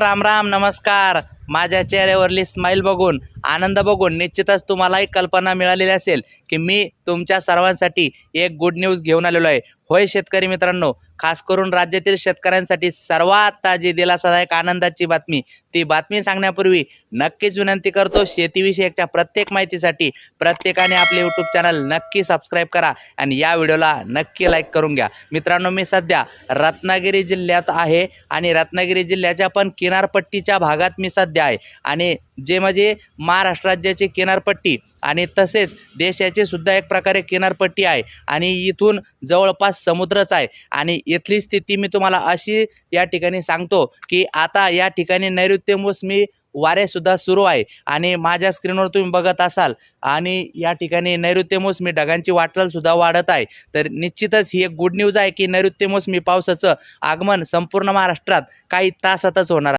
राम राम नमस्कार. माझ्या चेहऱ्यावरली स्माईल बघून आनंद बघून निश्चितच तुम्हालाही कल्पना मिळालेली असेल की मी तुमच्या सर्वांसाठी एक गुड न्यूज घेऊन आलेलो आहे. होय शेतकरी मित्रांनो खास करून राज्यातील शेतकऱ्यांसाठी सर्वात ताजी दिलासादायक आनंदाची बातमी. ती बातमी सांगण्यापूर्वी नक्कीच विनंती करतो शेतीविषयकच्या प्रत्येक माहितीसाठी प्रत्येकाने आपले यूट्यूब चॅनल नक्की सबस्क्राईब करा आणि या व्हिडिओला नक्की लाईक करून घ्या. मित्रांनो मी सध्या रत्नागिरी जिल्ह्यात आहे आणि रत्नागिरी जिल्ह्याच्या पण किनारपट्टीच्या भागात मी सध्या आहे. आणि जे म्हणजे महाराष्ट्र राज्याची किनारपट्टी आणि तसेच देशाची सुद्धा एक प्रकारे किनारपट्टी आहे. आणि इथून जवळपास समुद्रच आहे. आणि इथली स्थिती मी तुम्हाला अशी या ठिकाणी सांगतो की आता या ठिकाणी नैऋत्य मोसमी वारेसुद्धा सुरू आहे. आणि माझ्या स्क्रीनवर तुम्ही बघत असाल आणि या ठिकाणी नैऋत्य मोसमी ढगांची वाटचालसुद्धा वाढत आहे. तर निश्चितच ही एक गुड न्यूज आहे की नैऋत्य मोसमी पावसाचं आगमन संपूर्ण महाराष्ट्रात काही तासातच होणार